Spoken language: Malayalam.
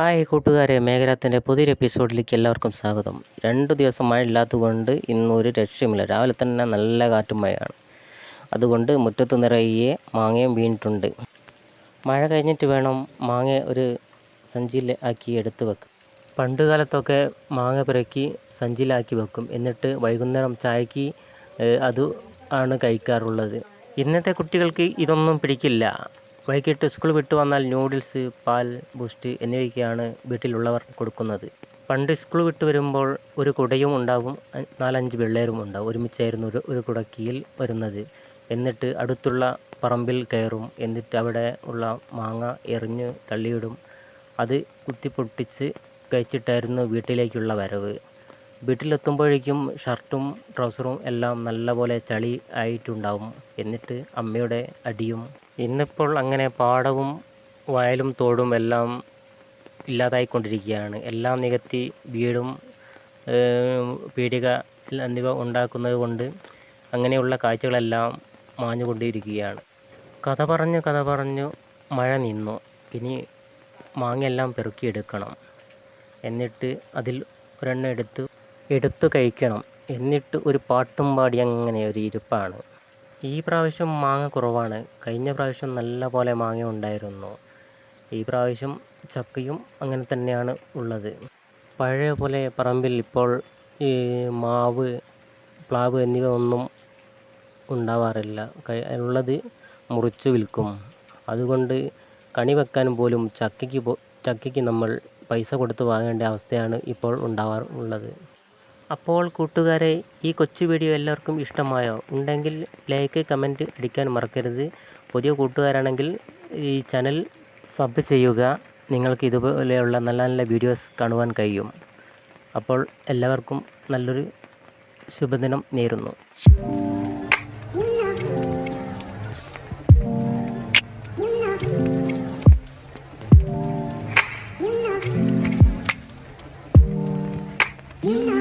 ഹായ് കൂട്ടുകാരെ മേഘരാത്തിന്റെ പുതിയൊരു എപ്പിസോഡിലേക്ക് എല്ലാവർക്കും സ്വാഗതം. രണ്ട് ദിവസം മഴ ഇല്ലാത്തതുകൊണ്ട് ഒരു രക്ഷയുമില്ല. രാവിലെ തന്നെ നല്ല കാറ്റും മഴയാണ്. അതുകൊണ്ട് മുറ്റത്ത് നിറയെ മാങ്ങയും വീണിട്ടുണ്ട്. മഴ കഴിഞ്ഞിട്ട് വേണം മാങ്ങ ഒരു സഞ്ചിയിൽ ആക്കി എടുത്ത് വെക്കും. പണ്ട് കാലത്തൊക്കെ മാങ്ങ പിറക്കി സഞ്ചിയിലാക്കി വെക്കും. എന്നിട്ട് വൈകുന്നേരം ചായക്ക് അത് ആണ് കഴിക്കാറുള്ളത്. ഇന്നത്തെ കുട്ടികൾക്ക് ഇതൊന്നും പിടിക്കില്ല. വൈകിട്ട് സ്കൂൾ വിട്ടു വന്നാൽ നൂഡിൽസ് പാൽ ബൂസ്റ്റ് എന്നിവയൊക്കെയാണ് വീട്ടിലുള്ളവർ കൊടുക്കുന്നത്. പണ്ട് സ്കൂൾ വിട്ട് വരുമ്പോൾ ഒരു കുടയും ഉണ്ടാകും നാലഞ്ച് വെള്ളേരും ഉണ്ടാവും. ഒരുമിച്ചായിരുന്നു ഒരു ഒരു കുടക്കീയിൽ വരുന്നത്. എന്നിട്ട് അടുത്തുള്ള പറമ്പിൽ കയറും. എന്നിട്ട് അവിടെ ഉള്ള മാങ്ങ എറിഞ്ഞ് തള്ളിയിടും. അത് കുത്തിപ്പൊട്ടിച്ച് കഴിച്ചിട്ടായിരുന്നു വീട്ടിലേക്കുള്ള വരവ്. വീട്ടിലെത്തുമ്പോഴേക്കും ഷർട്ടും ട്രൗസറും എല്ലാം നല്ലപോലെ ചളി ആയിട്ടുണ്ടാവും. എന്നിട്ട് അമ്മയുടെ അടിയും ഇന്നിപ്പോൾ അങ്ങനെ പാടവും വയലും തോടും എല്ലാം ഇല്ലാതായിക്കൊണ്ടിരിക്കുകയാണ്. എല്ലാം നികത്തി വീടും പീടിക എന്നിവ ഉണ്ടാക്കുന്നത് കൊണ്ട് അങ്ങനെയുള്ള കാഴ്ചകളെല്ലാം മാഞ്ഞുകൊണ്ടിരിക്കുകയാണ്. കഥ പറഞ്ഞു കഥ പറഞ്ഞു മഴ നിന്നു. ഇനി മാങ്ങയെല്ലാം പെറുക്കിയെടുക്കണം. എന്നിട്ട് അതിൽ ഒരെണ്ണം എടുത്ത് എടുത്തു കഴിക്കണം. എന്നിട്ട് ഒരു പാട്ടും പാടി അങ്ങനെ ഒരു ഇരിപ്പാണ്. ഈ പ്രാവശ്യം മാങ്ങ കുറവാണ്. കഴിഞ്ഞ പ്രാവശ്യം നല്ല പോലെ മാങ്ങ ഉണ്ടായിരുന്നു. ഈ പ്രാവശ്യം ചക്കയും അങ്ങനെ തന്നെയാണ് ഉള്ളത്. പഴയ പോലെ പറമ്പിൽ ഇപ്പോൾ ഈ മാവ് പ്ലാവ് എന്നിവ ഒന്നും ഉണ്ടാവാറില്ല. ഉള്ളത് മുറിച്ച് വിൽക്കും. അതുകൊണ്ട് കണി വെക്കാൻ പോലും ചക്കയ്ക്ക് ചക്കയ്ക്ക് നമ്മൾ പൈസ കൊടുത്ത് വാങ്ങേണ്ട അവസ്ഥയാണ് ഇപ്പോൾ ഉണ്ടാവാറുള്ളത് അപ്പോൾ കൂട്ടുകാരെ ഈ കൊച്ചു വീഡിയോ എല്ലാവർക്കും ഇഷ്ടമായോ ഉണ്ടെങ്കിൽ ലൈക്ക് കമന്റ് അടിക്കാൻ മറക്കരുത് പുതിയ കൂട്ടുകാരാണെങ്കിൽ ഈ ചാനൽ സബ് ചെയ്യുക നിങ്ങൾക്ക് ഇതുപോലെയുള്ള നല്ല നല്ല വീഡിയോസ് കാണുവാൻ കഴിയും അപ്പോൾ എല്ലാവർക്കും നല്ലൊരു ശുഭദിനം നേരുന്നു You know.